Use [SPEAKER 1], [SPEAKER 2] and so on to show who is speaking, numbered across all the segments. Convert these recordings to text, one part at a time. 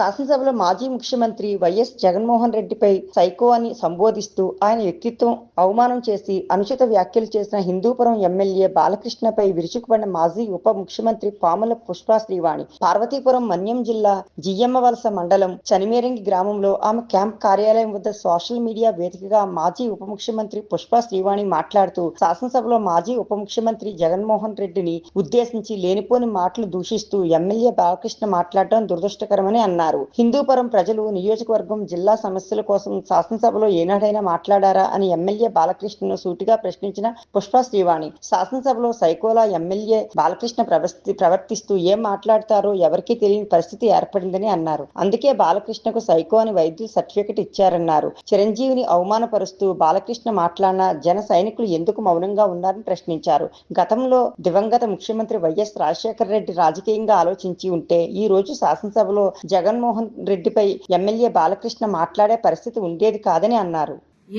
[SPEAKER 1] శాసనసభలో మాజీ ముఖ్యమంత్రి వైఎస్ జగన్మోహన్ రెడ్డిపై సైకో అని సంబోధిస్తూ ఆయన వ్యక్తిత్వం అవమానం చేసి అనుచిత వ్యాఖ్యలు చేసిన హిందూపురం ఎమ్మెల్యే బాలకృష్ణపై విరుచుకుపడిన మాజీ ఉప ముఖ్యమంత్రి పాముల పుష్పా శ్రీవాణి. పార్వతీపురం మన్యం జిల్లా జియ్యమ్మవలస మండలం చనిమేరంగి గ్రామంలో ఆమె క్యాంప్ కార్యాలయం వద్ద సోషల్ మీడియా వేదికగా మాజీ ఉప ముఖ్యమంత్రి పుష్పా శ్రీవాణి మాట్లాడుతూ శాసనసభలో మాజీ ఉప ముఖ్యమంత్రి జగన్మోహన్ రెడ్డిని ఉద్దేశించి లేనిపోని మాటలు దూషిస్తూ ఎమ్మెల్యే బాలకృష్ణ మాట్లాడడం దురదృష్టకరమని అన్నారు. హిందూపురం ప్రజలు నియోజకవర్గం జిల్లా సమస్యల కోసం శాసనసభలో ఏనాడైనా మాట్లాడారా అని ఎమ్మెల్యే బాలకృష్ణను సూటిగా ప్రశ్నించిన పుష్ప శ్రీవాణి శాసనసభలో సైకోలా ఎమ్మెల్యే బాలకృష్ణ ప్రవర్తి ప్రవర్తిస్తూ ఏం మాట్లాడతారో ఎవరికీ తెలియని పరిస్థితి ఏర్పడిందని అన్నారు. అందుకే బాలకృష్ణకు సైకో అని వైద్యులు సర్టిఫికెట్ ఇచ్చారన్నారు. చిరంజీవిని అవమానపరుస్తూ బాలకృష్ణ మాట్లాడిన జన సైనికులు ఎందుకు మౌనంగా ఉన్నారని ప్రశ్నించారు. గతంలో దివంగత ముఖ్యమంత్రి వైఎస్ రాజశేఖర రెడ్డి రాజకీయంగా ఆలోచించి ఉంటే ఈ రోజు శాసనసభలో జగన్ జగన్మోహన్ రెడ్డిపై ఎమ్మెల్యే బాలకృష్ణ మాట్లాడే పరిస్థితి ఉండేది కాదని అన్నారు.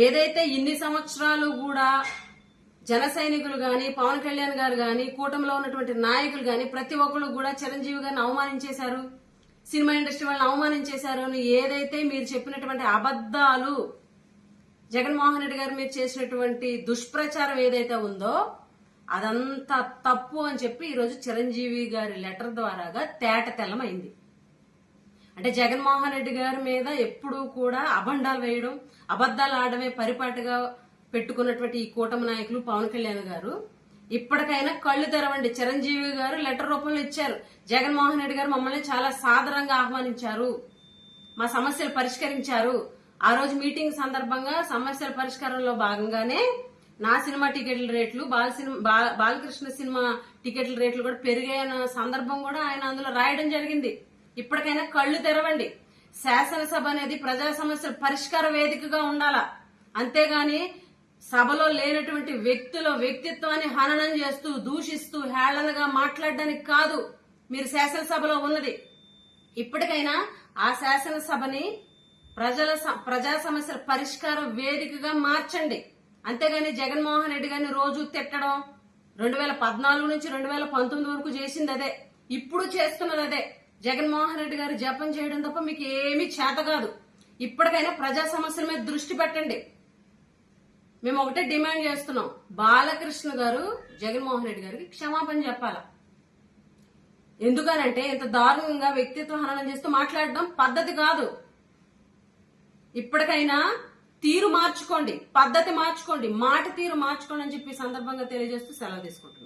[SPEAKER 2] ఏదైతే ఇన్ని సంవత్సరాలు కూడా జన సైనికులు గాని పవన్ కళ్యాణ్ గారు గాని కూటమిలో ఉన్నటువంటి నాయకులు గాని ప్రతి ఒక్కరు కూడా చిరంజీవి గారిని అవమానించేశారు సినిమా ఇండస్ట్రీ వాళ్ళని అవమానించేశారు అని ఏదైతే మీరు చెప్పినటువంటి అబద్ధాలు జగన్మోహన్ రెడ్డి గారు మీరు చేసినటువంటి దుష్ప్రచారం ఏదైతే ఉందో అదంతా తప్పు అని చెప్పి ఈరోజు చిరంజీవి గారి లెటర్ ద్వారాగా తేట తెల్లమైంది. అంటే జగన్మోహన్ రెడ్డి గారి మీద ఎప్పుడూ కూడా అబండాలు వేయడం అబద్దాలు ఆడమే పరిపాటుగా పెట్టుకున్నటువంటి ఈ కూటమి నాయకులు పవన్ కళ్యాణ్ గారు. ఇప్పటికైనా కళ్ళు తెరవండి. చిరంజీవి గారు లెటర్ రూపంలో ఇచ్చారు. జగన్మోహన్ రెడ్డి గారు మమ్మల్ని చాలా సాదరంగా ఆహ్వానించారు. మా సమస్యలు పరిష్కరించారు. ఆ రోజు మీటింగ్ సందర్భంగా సమస్యల పరిష్కారంలో భాగంగానే నా సినిమా టికెట్ల రేట్లు బాల సినిమా బా- బాలకృష్ణ సినిమా టికెట్ల రేట్లు కూడా పెరిగాయన్న సందర్భం కూడా ఆయన అందులో రాయడం జరిగింది. ఇప్పటికైనా కళ్ళు తెరవండి. శాసనసభ అనేది ప్రజా సమస్యల పరిష్కార వేదికగా ఉండాలా. అంతేగాని సభలో లేనటువంటి వ్యక్తుల వ్యక్తిత్వాన్ని హననం చేస్తూ దూషిస్తూ హేళనగా మాట్లాడడానికి కాదు మీరు శాసనసభలో ఉన్నది. ఇప్పటికైనా ఆ శాసనసభని ప్రజల స- ప్రజా సమస్యల పరిష్కార వేదికగా మార్చండి. అంతేగాని జగన్మోహన్ రెడ్డి గారిని రోజు తిట్టడం రెండు వేల పద్నాలుగు నుంచి రెండు వేల పంతొమ్మిది వరకు చేసింది అదే. ఇప్పుడు చేస్తున్నది అదే. జగన్మోహన్ రెడ్డి గారు జపం చేయడం తప్ప మీకు ఏమీ చేత కాదు. ఇప్పటికైనా ప్రజా సమస్యల మీద దృష్టి పెట్టండి. మేము ఒకటే డిమాండ్ చేస్తున్నాం. బాలకృష్ణ గారు జగన్మోహన్ రెడ్డి గారికి క్షమాపణ చెప్పాల. ఎందుకనంటే ఇంత దారుణంగా వ్యక్తిత్వ హననం చేస్తూ మాట్లాడడం పద్ధతి కాదు. ఇప్పటికైనా తీరు మార్చుకోండి. పద్ధతి మార్చుకోండి. మాట తీరు మార్చుకోండి అని చెప్పి సందర్భంగా తెలియజేస్తూ సెలవు తీసుకుంటున్నాం.